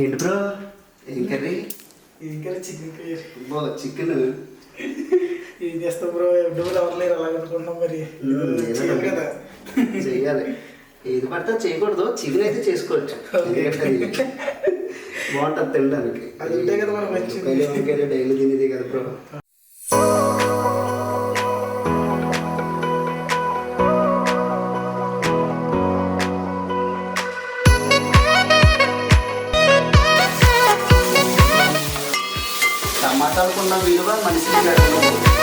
ఏంటి బ్రో? ఏం కర్రీ? ఇంకా చికెన్ కర్రీ. చికెన్. ఏం చేస్తాం బ్రో? డబ్బులు ఎవరు లేరు అలాగ అనుకుంటున్నాం మరి కదా. చెయ్యాలి. ఏది పడితే చేయకూడదు. చికెన్ అయితే చేసుకోవచ్చు. బాగుంటుంది తినడానికి. అది ఉంటే కదా వంకాయ డైలీ తినేది కదా బ్రో. మాట్లాడుకున్న విలువ మనిషికి